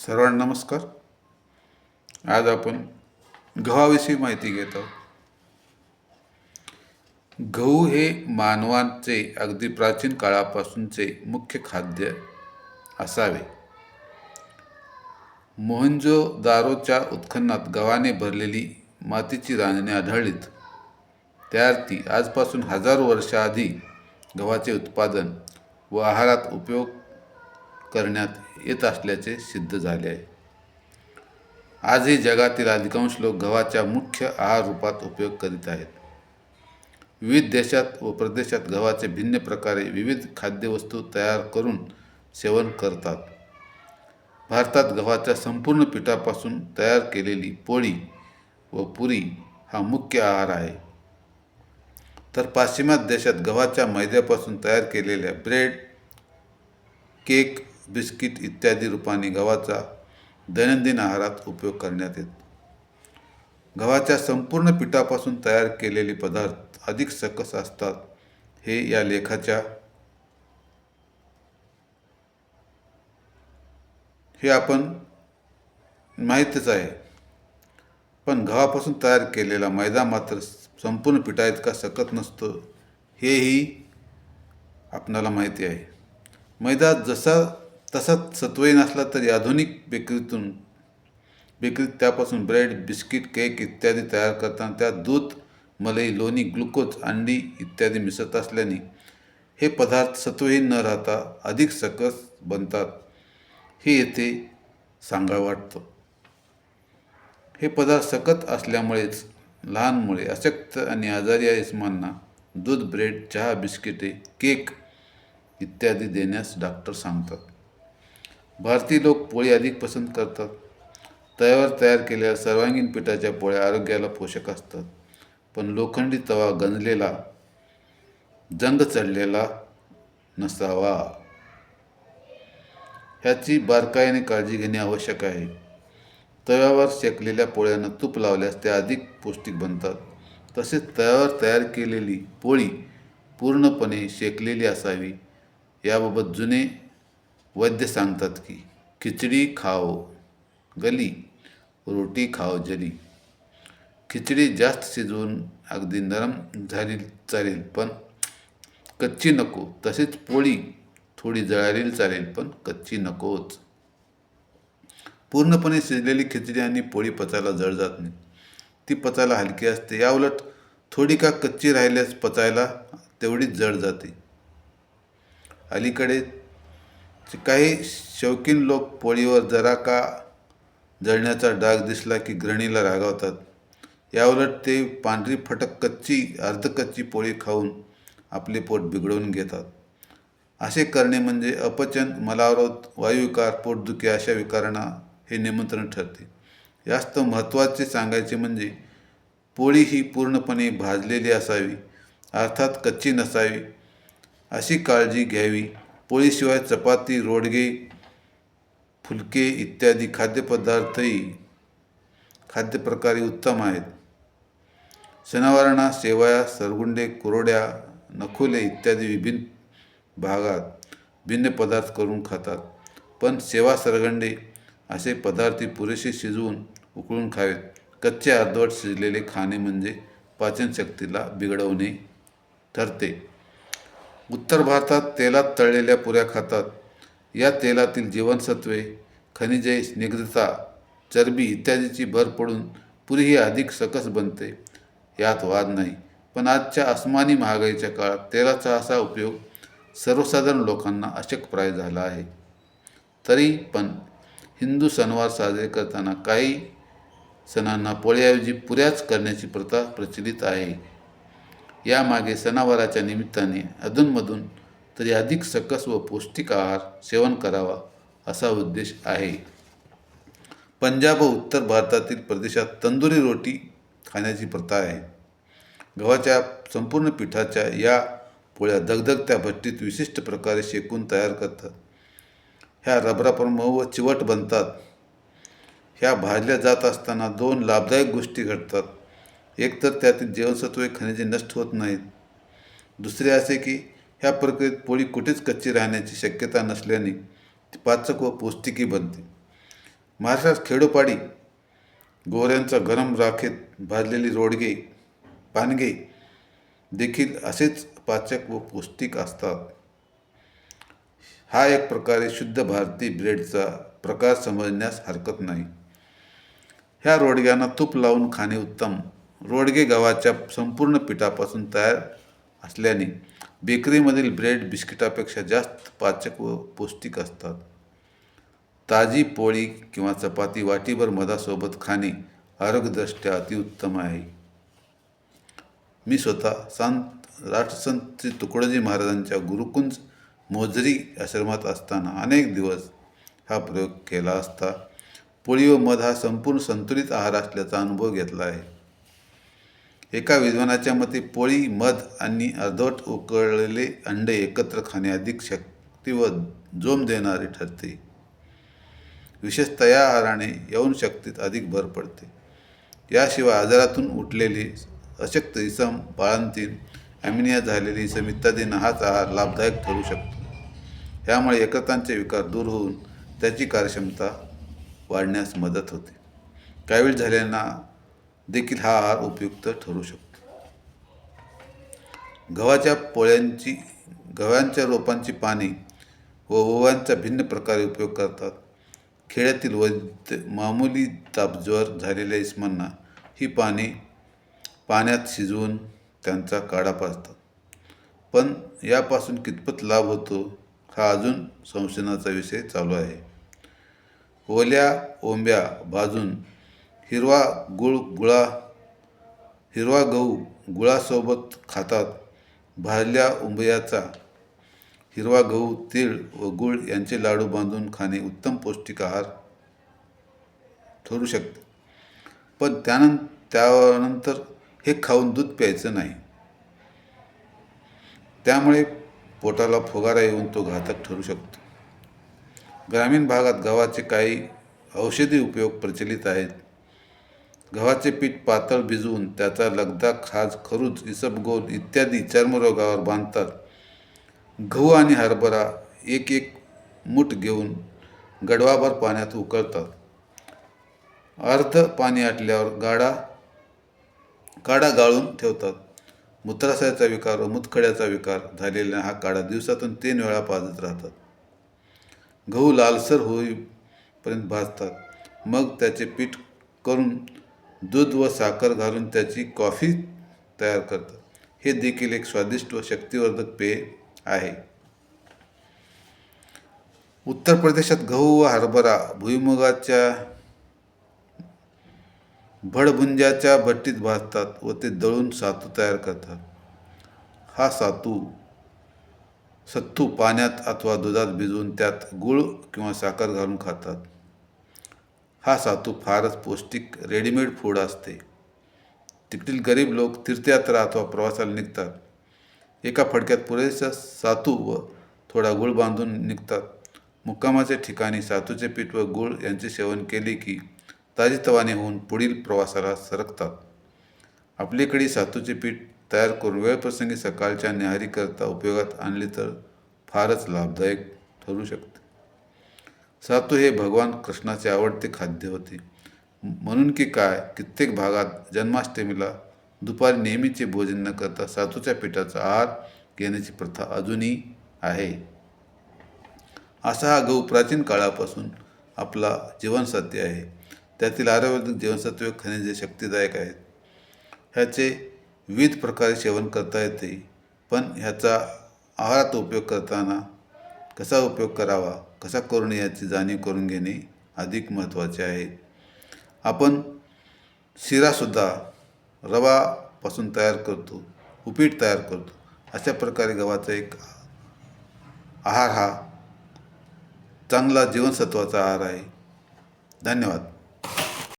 सर्वांना नमस्कार. आज आपण गव्हाविषयी माहिती घेत आहोत. गहू हे मानवांचे अगदी प्राचीन काळापासूनचे मुख्य खाद्य असावे. मोहंजो दारोच्या उत्खननात गव्हाने भरलेली मातीची रांजणे आढळलीत. त्याअर्थी आजपासून हजारो वर्षाआधी गव्हाचे उत्पादन व आहारात उपयोग करण्यात येत असल्याचे सिद्ध झाले आहे. आजही जगातील अधिकांश लोक गव्हाच्या मुख्य आहार रूपात उपयोग करीत आहेत. विविध देशात व प्रदेशात गव्हाचे भिन्न प्रकारे विविध खाद्यवस्तू तयार करून सेवन करतात. भारतात गव्हाच्या संपूर्ण पिठापासून तयार केलेली पोळी व पुरी हा मुख्य आहार आहे. तर पाश्चिमात्य देशात गव्हाच्या मैद्यापासून तयार केलेल्या ब्रेड केक बिस्किट इत्यादी रूपाने गव्हाचा दैनंदिन आहारात उपयोग करण्यात येतो. गव्हाच्या संपूर्ण पिठापासून तयार केलेले पदार्थ अधिक सकस असतात हे या लेखाच्या हे आपण माहीतच आहे. पण गव्हापासून तयार केलेला मैदा मात्र संपूर्ण पिठा इतका सकत नसतो हेही आपणाला माहिती आहे. मैदा जसा तसाच सत्वही नसला तरी आधुनिक बेकरीतून बेकरीत त्यापासून ब्रेड बिस्किट केक इत्यादी तयार करताना त्यात दूध मलई लोणी ग्लुकोज अंडी इत्यादी मिसळत असल्याने हे पदार्थ सत्वहीन न राहता अधिक सकस बनतात हे येथे सांगावं वाटतं. हे पदार्थ सकत असल्यामुळेच लहान मुळे अशक्त आणि आजारी इसमांना दूध ब्रेड चहा बिस्किटे केक इत्यादी देण्यास डॉक्टर सांगतात. भारतीय लोक पोळी अधिक पसंत करतात. तव्यावर तयार केलेल्या सर्वांगीण पिठाच्या पोळ्या आरोग्याला पोषक असतात. पण लोखंडी तवा गंजलेला जंग चढलेला नसावा. ह्याची बारकाईने काळजी घेणे आवश्यक आहे. तव्यावर शेकलेल्या पोळ्यांना तूप लावल्यास त्या अधिक पौष्टिक बनतात. तसेच तव्यावर तयार केलेली पोळी पूर्णपणे शेकलेली असावी. याबाबत जुने वैद्य सांगतात की खिचडी खाओ गली रोटी खाओ जली. खिचडी जास्त शिजवून अगदी नरम झाली चालेल पण कच्ची नको. तसेच पोळी थोडी जळालेली चालेल पण कच्ची नकोच. पूर्णपणे शिजलेली खिचडी आणि पोळी पचायला जड जात नाही. ती पचायला हलकी असते. याउलट थोडी का कच्ची राहिल्यास पचायला तेवढीच जड जाते. अलीकडे काही शौकीन लोक पोळीवर जरा का जळण्याचा डाग दिसला की गृहिणीला रागावतात. याउलट ते पांढरी फटक कच्ची अर्धकच्ची पोळी खाऊन आपले पोट बिघडवून घेतात. असे करणे म्हणजे अपचन मलावरोध वायुविकार पोटदुखी अशा विकारांना हे निमंत्रण ठरते. जास्त महत्त्वाचे सांगायचे म्हणजे पोळी ही पूर्णपणे भाजलेली असावी अर्थात कच्ची नसावी अशी काळजी घ्यावी पोळीशिवाय चपाती रोडगे फुलके इत्यादी खाद्यपदार्थही खाद्यप्रकारे उत्तम आहेत. सणावारांना शेवया सरगुंडे कुरोड्या नखुले इत्यादी विभिन्न भागात भिन्न पदार्थ करून खातात. पण सेवा सरगंडे असे पदार्थ पुरेसे शिजवून उकळून खावेत. कच्चे अर्धवट शिजलेले खाणे म्हणजे पाचनशक्तीला बिघडवणे ठरते. उत्तर भारतात तेलात तळलेल्या पुऱ्या खातात. या तेलातील जीवनसत्वे खनिजे स्निग्धता चरबी इत्यादीची भर पडून पुरी ही अधिक सकस बनते. यात वाद नाही पण आजच्या अस्मानी महागाईच्या काळात तेलाचा असा उपयोग सर्वसाधारण लोकांना अशक्यप्राय झाला आहे. तरी पण हिंदू सणवार साजरे करताना काही सणांना पोळ्याऐवजी पुऱ्याच करण्याची प्रथा प्रचलित आहे. यामागे सणावाराच्या निमित्ताने अधूनमधून तरी अधिक सकस व पौष्टिक आहार सेवन करावा असा उद्देश आहे. पंजाब व उत्तर भारतातील प्रदेशात तंदुरी रोटी खाण्याची प्रथा आहे. गव्हाच्या संपूर्ण पिठाच्या या पोळ्या दगदगत्या भट्टीत विशिष्ट प्रकारे शेकून तयार करतात. ह्या रबराप्रमाणे व चिवट बनतात. ह्या भाजल्या जात असताना दोन लाभदायक गोष्टी घडतात. एकतर त्यातील जीवनसत्वे खनिजे नष्ट होत नाहीत. दुसरे असे की ह्या प्रक्रियेत पोळी कुठेच कच्ची राहण्याची शक्यता नसल्याने ती पाचक व पौष्टिकी बनते. महाराष्ट्रात खेडोपाडी गोऱ्यांचा गरम राखेत भाजलेली रोडगे पानगे देखील असेच पाचक व पौष्टिक असतात. हा एक प्रकारे शुद्ध भारतीय ब्रेडचा प्रकार समजण्यास हरकत नाही. ह्या रोडग्यांना तूप लावून खाणे उत्तम. रोडगे गव्हाच्या संपूर्ण पिठापासून तयार असल्याने बेकरीमधील ब्रेड बिस्किटापेक्षा जास्त पाचक व पौष्टिक असतात. ताजी पोळी किंवा चपाती वाटीभर मधासोबत खाणे आरोग्यदृष्ट्या अतिउत्तम आहे. मी स्वतः संत राष्ट्रसंत श्री तुकडोजी महाराजांच्या गुरुकुंज मोजरी आश्रमात असताना अनेक दिवस हा प्रयोग केला असता पोळी व मध हा संपूर्ण संतुलित आहार असल्याचा अनुभव घेतला आहे. एका विद्वानाच्या मते पोळी मध आणि अर्धवट उकळलेले अंडे एकत्र खाणे अधिक शक्ती व जोम देणारे ठरते. विशेषतः या आहाराने यौन शक्तीत अधिक भर पडते. याशिवाय आजारातून उठलेली अशक्त इसम बाळंतीन ॲमिनिया झालेली इसम इत्यादींना हाच आहार लाभदायक ठरू शकतो. यामुळे एकतांचे विकार दूर होऊन त्याची कार्यक्षमता वाढण्यास मदत होते. कावीळ झाल्यांना देखील हा आहार उपयुक्त ठरू शकतो. गव्हाच्या पोळ्यांची गव्यांच्या रोपांची पाने व ओव्यांचा भिन्न प्रकारे उपयोग करतात. खेड्यातील वैद्य मामूली तापज्वर झालेल्या इस्मांना ही पाने पाण्यात शिजवून त्यांचा काढा पाजतात. पण यापासून कितपत लाभ होतो हा अजून संशोधनाचा विषय चालू आहे. ओल्या ओंब्या भाजून हिरवा गुळ गुळा हिरवा गहू गुळासोबत खातात भाजल्या उंबयाचा. हिरवा गहू तीळ व गुळ यांचे लाडू बांधून खाणे उत्तम पौष्टिक आहार ठरू शकते. पण त्यानं त्यानंतर हे खाऊन दूध प्यायचं नाही. त्यामुळे पोटाला फुगारा येऊन तो घातक ठरू शकतो. ग्रामीण भागात गव्हाचे काही औषधी उपयोग प्रचलित आहेत. गव्हाचे पीठ पातळ भिजवून त्याचा लगदा खाज खरूज इसबगोल इत्यादी चर्मरोगावर बांधतात. गहू आणि हरभरा एक एक मूठ घेऊन गडवाभर पाण्यात उकळतात. अर्ध पाणी आटल्यावर गाडा काढा गाळून ठेवतात. मूत्राशयाचा विकार व मुतखड्याचा विकार झालेला हा काढा दिवसातून तीन वेळा पाजत राहतात. गहू लालसर होईपर्यंत भाजतात. मग त्याचे पीठ करून दूध व साखर घालून त्याची कॉफी तयार करतात. हे देखील एक स्वादिष्ट व शक्तिवर्धक पेय आहे. उत्तर प्रदेशात गहू व हरभरा भुईमुगाच्या भडभुंजाच्या भट्टीत भाजतात व ते दळून सातू तयार करतात. हा सातू सत्तू पाण्यात अथवा दुधात भिजवून त्यात गूळ किंवा साखर घालून खातात. हा सातू फारच पौष्टिक रेडीमेड फूड असते. तिकडील गरीब लोक तीर्थयात्रा अथवा प्रवासाला निघतात. एका फडक्यात पुरेसा सातू व थोडा गूळ बांधून निघतात. मुक्कामाच्या ठिकाणी सातूचे पीठ व गूळ यांचे सेवन केले की ताजीतवाने होऊन पुढील प्रवासाला सरकतात. आपल्याकडे सातूचे पीठ तयार करून वेळप्रसंगी सकाळच्या न्याहारीकरता उपयोगात आणले तर फारच लाभदायक ठरू शकते. सातू हे भगवान कृष्णाचे आवडते खाद्य होते. म्हणून की काय कित्येक भागात जन्माष्टमीला दुपारी नेहमीचे भोजन न करता सातूच्या पिठाचा आहार घेण्याची प्रथा अजूनही आहे. असा हा गहू प्राचीन काळापासून आपला जीवनसाथी आहे. त्यातील आयुर्वेदिक जीवनसत्वे खनिजे शक्तिदायक आहेत. ह्याचे विविध प्रकारे सेवन करता येते पण ह्याचा आहारात उपयोग करताना कसा उपयोग करावा? कसा करणे याची जाणीव करून घेणे अधिक महत्त्वाचे आहे. आपण शिरासुद्धा रवापासून तयार करतो उपीट तयार करतो. अशा प्रकारे गव्हाचा एक आहार हा चांगला जीवनसत्वाचा आहार आहे. धन्यवाद.